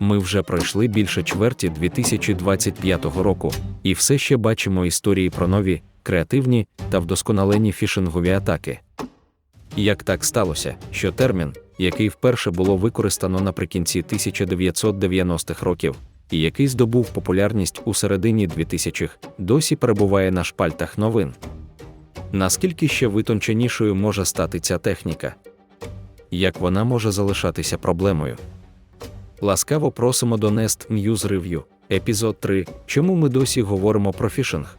Ми вже пройшли більше чверті 2025 року, і все ще бачимо історії про нові, креативні та вдосконалені фішингові атаки. Як так сталося, що термін, який вперше було використано наприкінці 1990-х років, і який здобув популярність у середині 2000-х, досі перебуває на шпальтах новин. Наскільки ще витонченішою може стати ця техніка? Як вона може залишатися проблемою? Ласкаво просимо до Nest News Review, епізод 3. Чому ми досі говоримо про фішинг?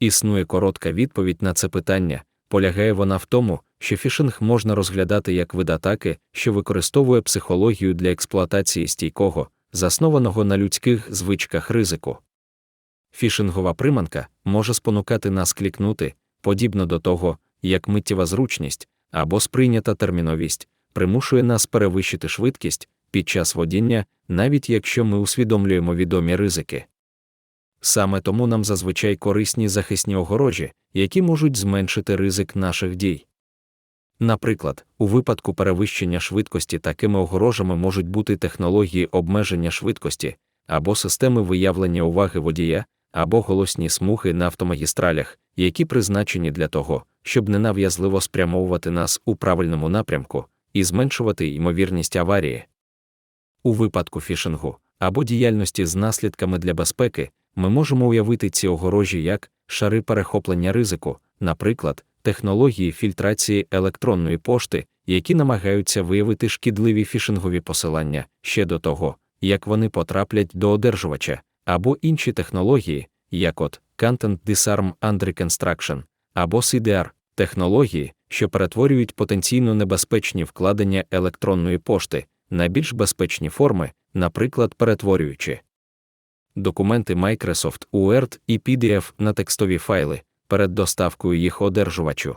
Існує коротка відповідь на це питання. Полягає вона в тому, що фішинг можна розглядати як вид атаки, що використовує психологію для експлуатації стійкого, заснованого на людських звичках ризику. Фішингова приманка може спонукати нас клікнути, подібно до того, як миттєва зручність або сприйнята терміновість примушує нас перевищити швидкість під час водіння, навіть якщо ми усвідомлюємо відомі ризики. Саме тому нам зазвичай корисні захисні огорожі, які можуть зменшити ризик наших дій. Наприклад, у випадку перевищення швидкості такими огорожами можуть бути технології обмеження швидкості або системи виявлення уваги водія, або голосні смуги на автомагістралях, які призначені для того, щоб ненав'язливо спрямовувати нас у правильному напрямку і зменшувати ймовірність аварії. У випадку фішингу або діяльності з наслідками для безпеки ми можемо уявити ці огорожі як шари перехоплення ризику, наприклад, технології фільтрації електронної пошти, які намагаються виявити шкідливі фішингові посилання ще до того, як вони потраплять до одержувача, або інші технології, як от Content Disarm and Reconstruction, або CDR, технології, що перетворюють потенційно небезпечні вкладення електронної пошти на більш безпечні форми, наприклад, перетворюючи документи Microsoft Word і PDF на текстові файли перед доставкою їх одержувачу.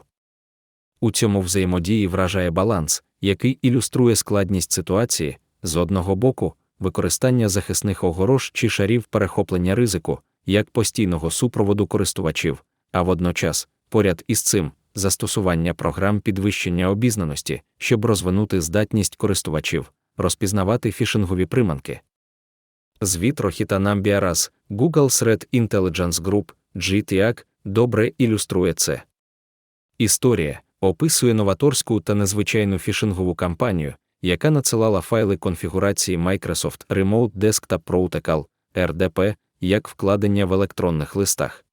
У цьому взаємодії вражає баланс, який ілюструє складність ситуації з одного боку, використання захисних огорож чи шарів перехоплення ризику як постійного супроводу користувачів, а водночас, поряд із цим, застосування програм підвищення обізнаності, щоб розвинути здатність користувачів, розпізнавати фішингові приманки. Звіт Рохіта Намбіарас, Google Threat Intelligence Group, GTAC, добре ілюструє це. Історія описує новаторську та незвичайну фішингову кампанію, яка надсилала файли конфігурації Microsoft Remote Desktop Protocol, RDP, як вкладення в електронних листах.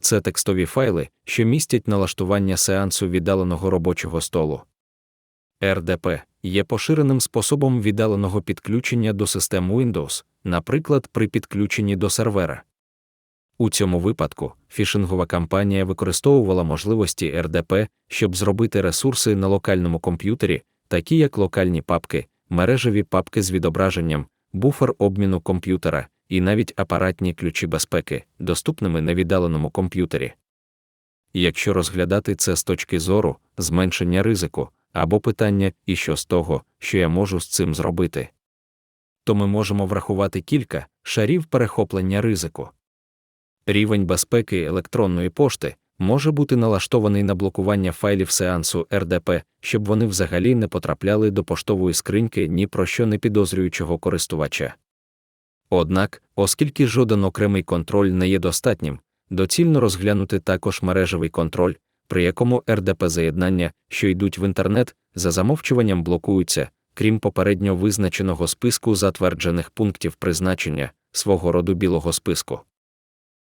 Це текстові файли, що містять налаштування сеансу віддаленого робочого столу. РДП є поширеним способом віддаленого підключення до систем Windows, наприклад, при підключенні до сервера. У цьому випадку фішингова кампанія використовувала можливості РДП, щоб зробити ресурси на локальному комп'ютері, такі як локальні папки, мережеві папки з відображенням, буфер обміну комп'ютера і навіть апаратні ключі безпеки, доступними на віддаленому комп'ютері. Якщо розглядати це з точки зору зменшення ризику або питання, і що з того, що я можу з цим зробити, то ми можемо врахувати кілька шарів перехоплення ризику. Рівень безпеки електронної пошти може бути налаштований на блокування файлів сеансу РДП, щоб вони взагалі не потрапляли до поштової скриньки ні про що не підозрюючого користувача. Однак, оскільки жоден окремий контроль не є достатнім, доцільно розглянути також мережевий контроль, при якому РДП заєднання, що йдуть в інтернет, за замовчуванням блокуються, крім попередньо визначеного списку затверджених пунктів призначення свого роду білого списку.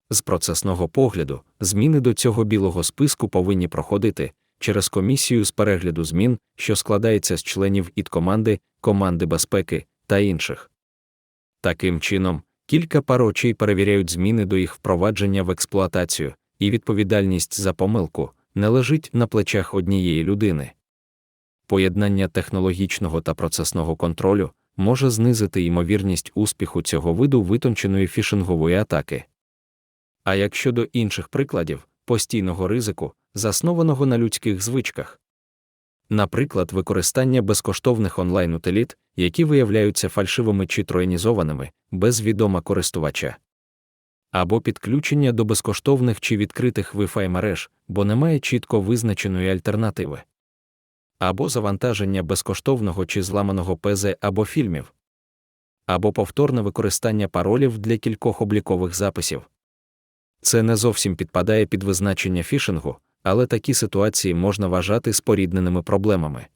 З процесного погляду, зміни до цього білого списку повинні проходити через комісію з перегляду змін, що складається з членів ІТ команди, команди безпеки та інших. Таким чином, кілька пар очей перевіряють зміни до їх впровадження в експлуатацію, і відповідальність за помилку не лежить на плечах однієї людини. Поєднання технологічного та процесного контролю може знизити ймовірність успіху цього виду витонченої фішингової атаки. А як щодо інших прикладів постійного ризику, заснованого на людських звичках, наприклад, використання безкоштовних онлайн-утиліт, які виявляються фальшивими чи троєнізованими, без відома користувача, або підключення до безкоштовних чи відкритих Wi-Fi мереж, бо немає чітко визначеної альтернативи. або завантаження безкоштовного чи зламаного ПЗ або фільмів, або повторне використання паролів для кількох облікових записів. Це не зовсім підпадає під визначення фішингу, але такі ситуації можна вважати спорідненими проблемами.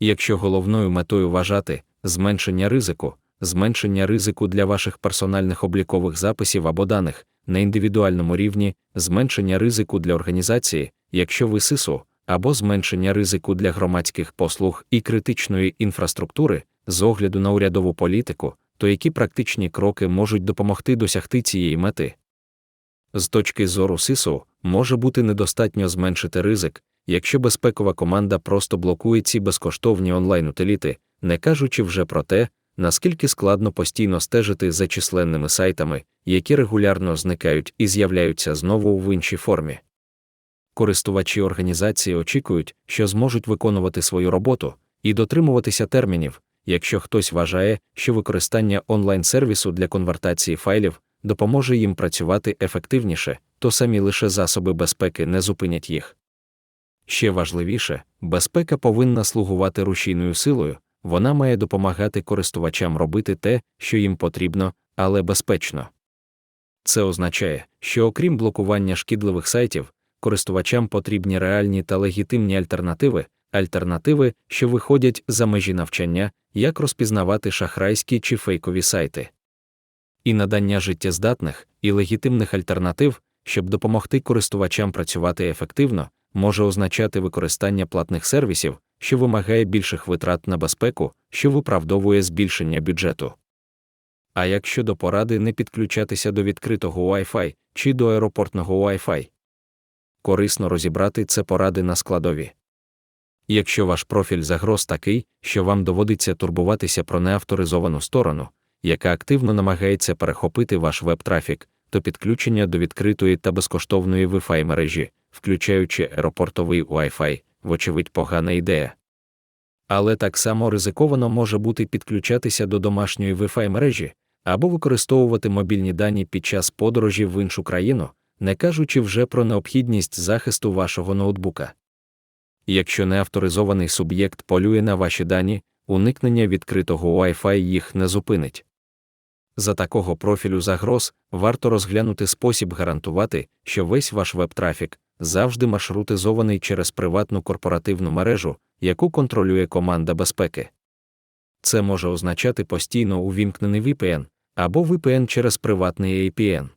Якщо головною метою вважати зменшення ризику, зменшення ризику для ваших персональних облікових записів або даних на індивідуальному рівні, зменшення ризику для організації, якщо ви СИСУ, або зменшення ризику для громадських послуг і критичної інфраструктури з огляду на урядову політику, то які практичні кроки можуть допомогти досягти цієї мети. З точки зору СИСУ може бути недостатньо зменшити ризик, якщо безпекова команда просто блокує ці безкоштовні онлайн-утиліти, не кажучи вже про те, наскільки складно постійно стежити за численними сайтами, які регулярно зникають і з'являються знову в іншій формі. Користувачі організації очікують, що зможуть виконувати свою роботу і дотримуватися термінів, якщо хтось вважає, що використання онлайн-сервісу для конвертації файлів допоможе їм працювати ефективніше, то самі лише засоби безпеки не зупинять їх. Ще важливіше, безпека повинна слугувати рушійною силою, вона має допомагати користувачам робити те, що їм потрібно, але безпечно. Це означає, що окрім блокування шкідливих сайтів, користувачам потрібні реальні та легітимні альтернативи, альтернативи, що виходять за межі навчання, як розпізнавати шахрайські чи фейкові сайти. І надання життєздатних і легітимних альтернатив, щоб допомогти користувачам працювати ефективно, може означати використання платних сервісів, що вимагає більших витрат на безпеку, що виправдовує збільшення бюджету. А як щодо поради не підключатися до відкритого Wi-Fi чи до аеропортного Wi-Fi? Корисно розібрати це поради на складові. Якщо ваш профіль загроз такий, що вам доводиться турбуватися про неавторизовану сторону, яка активно намагається перехопити ваш веб-трафік, то підключення до відкритої та безкоштовної Wi-Fi мережі, включаючи аеропортовий Wi-Fi, вочевидь, погана ідея. Але так само ризиковано може бути підключатися до домашньої Wi-Fi мережі або використовувати мобільні дані під час подорожі в іншу країну, не кажучи вже про необхідність захисту вашого ноутбука. Якщо неавторизований суб'єкт полює на ваші дані, уникнення відкритого Wi-Fi їх не зупинить. За такого профілю загроз варто розглянути спосіб гарантувати, що весь ваш веб-трафік завжди маршрутизований через приватну корпоративну мережу, яку контролює команда безпеки. Це може означати постійно увімкнений VPN або VPN через приватний APN.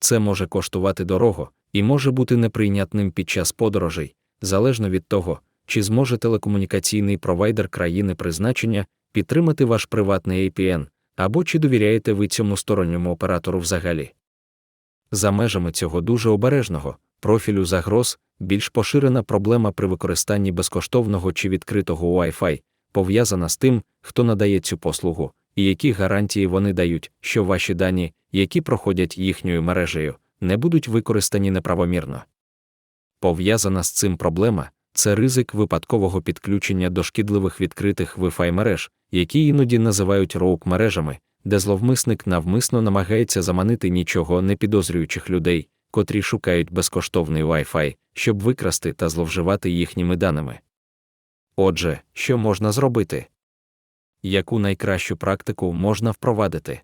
Це може коштувати дорого і може бути неприйнятним під час подорожей, залежно від того, чи зможе телекомунікаційний провайдер країни призначення підтримати ваш приватний APN, або чи довіряєте ви цьому сторонньому оператору взагалі. За межами цього дуже обережного профілю загроз більш поширена проблема при використанні безкоштовного чи відкритого Wi-Fi, пов'язана з тим, хто надає цю послугу, і які гарантії вони дають, що ваші дані, які проходять їхньою мережею, не будуть використані неправомірно. Пов'язана з цим проблема це ризик випадкового підключення до шкідливих відкритих Wi-Fi мереж, які іноді називають роук мережами, де зловмисник навмисно намагається заманити нічого не підозрюючих людей, котрі шукають безкоштовний Wi-Fi, щоб викрасти та зловживати їхніми даними. Отже, що можна зробити? Яку найкращу практику можна впровадити?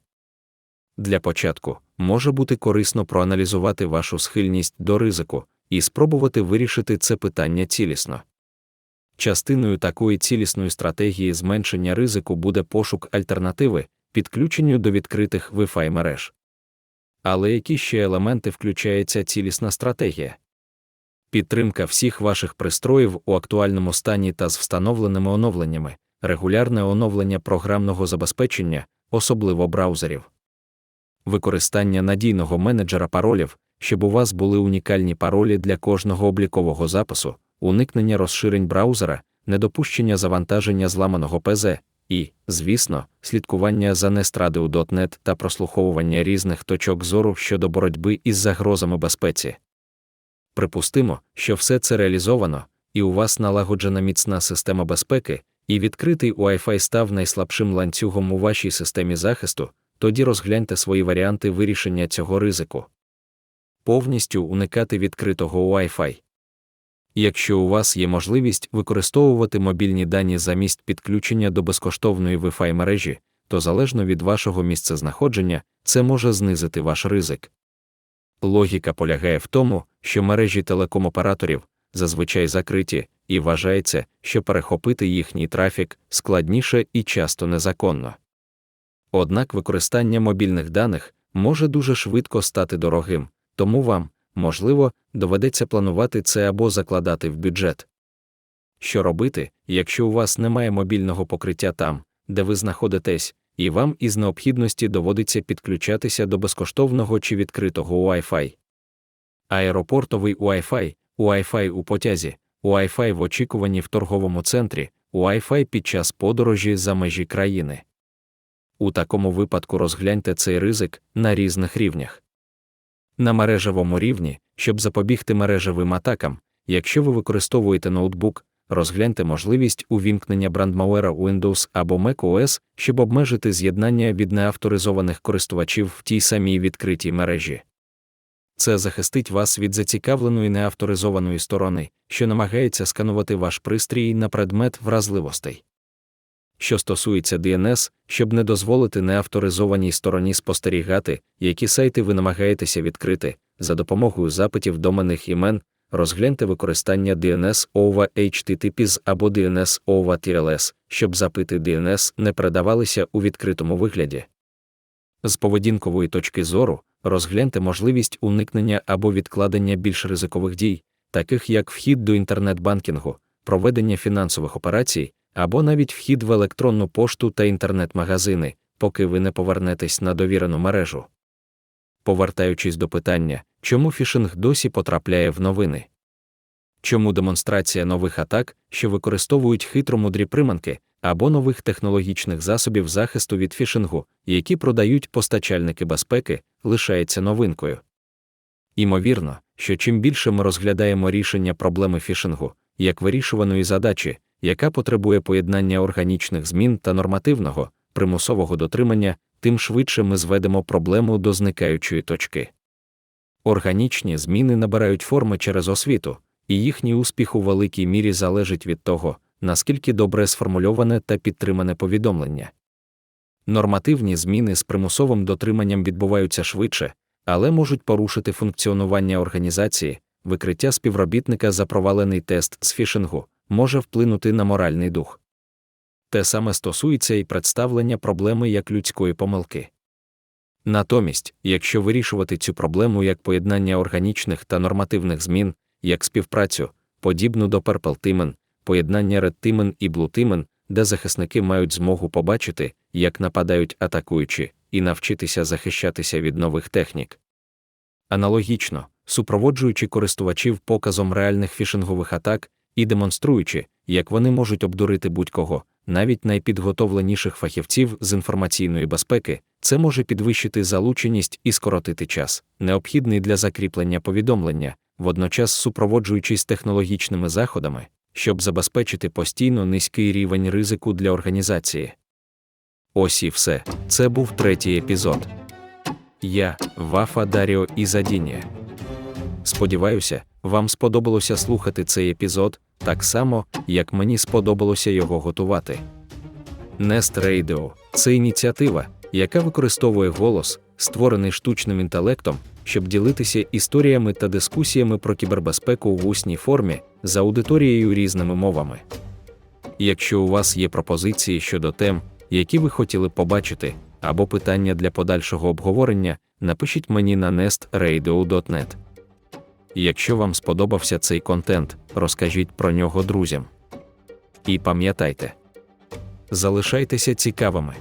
Для початку може бути корисно проаналізувати вашу схильність до ризику і спробувати вирішити це питання цілісно. Частиною такої цілісної стратегії зменшення ризику буде пошук альтернативи підключенню до відкритих Wi-Fi мереж. Але які ще елементи включає ця цілісна стратегія? Підтримка всіх ваших пристроїв у актуальному стані та з встановленими оновленнями, регулярне оновлення програмного забезпечення, особливо браузерів, використання надійного менеджера паролів, щоб у вас були унікальні паролі для кожного облікового запису, уникнення розширень браузера, недопущення завантаження зламаного ПЗ, і, звісно, слідкування за нестрадою .NET та прослуховування різних точок зору щодо боротьби із загрозами безпеці. Припустимо, що все це реалізовано, і у вас налагоджена міцна система безпеки, і відкритий Wi-Fi став найслабшим ланцюгом у вашій системі захисту, тоді розгляньте свої варіанти вирішення цього ризику. Повністю уникати відкритого Wi-Fi. Якщо у вас є можливість використовувати мобільні дані замість підключення до безкоштовної Wi-Fi мережі, то залежно від вашого місцезнаходження, це може знизити ваш ризик. Логіка полягає в тому, що мережі телекомоператорів зазвичай закриті, і вважається, що перехопити їхній трафік складніше і часто незаконно. Однак використання мобільних даних може дуже швидко стати дорогим, тому вам, можливо, доведеться планувати це або закладати в бюджет. Що робити, якщо у вас немає мобільного покриття там, де ви знаходитесь, і вам із необхідності доводиться підключатися до безкоштовного чи відкритого Wi-Fi? Аеропортовий Wi-Fi, Wi-Fi у потязі, Wi-Fi в очікуванні в торговому центрі, Wi-Fi під час подорожі за межі країни. У такому випадку розгляньте цей ризик на різних рівнях. На мережевому рівні, щоб запобігти мережевим атакам, якщо ви використовуєте ноутбук, розгляньте можливість увімкнення брандмауера Windows або macOS, щоб обмежити з'єднання від неавторизованих користувачів в тій самій відкритій мережі. Це захистить вас від зацікавленої неавторизованої сторони, що намагається сканувати ваш пристрій на предмет вразливостей. Що стосується DNS, щоб не дозволити неавторизованій стороні спостерігати, які сайти ви намагаєтеся відкрити, за допомогою запитів доменних імен, розгляньте використання DNS over HTTPS або DNS over TLS, щоб запити DNS не передавалися у відкритому вигляді. З поведінкової точки зору розгляньте можливість уникнення або відкладення більш ризикових дій, таких як вхід до інтернет-банкінгу, проведення фінансових операцій або навіть вхід в електронну пошту та інтернет-магазини, поки ви не повернетесь на довірену мережу. Повертаючись до питання, чому фішинг досі потрапляє в новини? Чому демонстрація нових атак, що використовують хитромудрі приманки, або нових технологічних засобів захисту від фішингу, які продають постачальники безпеки, лишається новинкою? Імовірно, що чим більше ми розглядаємо рішення проблеми фішингу, як вирішуваної задачі, яка потребує поєднання органічних змін та нормативного, примусового дотримання, тим швидше ми зведемо проблему до зникаючої точки. Органічні зміни набирають форми через освіту, і їхній успіх у великій мірі залежить від того, наскільки добре сформульоване та підтримане повідомлення. Нормативні зміни з примусовим дотриманням відбуваються швидше, але можуть порушити функціонування організації, викриття співробітника за провалений тест з фішингу, може вплинути на моральний дух. Те саме стосується і представлення проблеми як людської помилки. Натомість, якщо вирішувати цю проблему як поєднання органічних та нормативних змін, як співпрацю, подібну до Перпелтимен, поєднання редтимен і блутимен, де захисники мають змогу побачити, як нападають атакуючі, і навчитися захищатися від нових технік. Аналогічно, супроводжуючи користувачів показом реальних фішингових атак і демонструючи, як вони можуть обдурити будь-кого, навіть найпідготовленіших фахівців з інформаційної безпеки, це може підвищити залученість і скоротити час, необхідний для закріплення повідомлення, водночас супроводжуючись технологічними заходами, щоб забезпечити постійно низький рівень ризику для організації. Ось і все. Це був третій епізод. Я, Вафа Даріо Ізадінія. Сподіваюся, вам сподобалося слухати цей епізод так само, як мені сподобалося його готувати. Nest Radio – це ініціатива, яка використовує голос, створений штучним інтелектом, щоб ділитися історіями та дискусіями про кібербезпеку в усній формі за аудиторією різними мовами. Якщо у вас є пропозиції щодо тем, які ви хотіли побачити, або питання для подальшого обговорення, напишіть мені на nestradio.net. Якщо вам сподобався цей контент, розкажіть про нього друзям. І пам'ятайте, залишайтеся цікавими.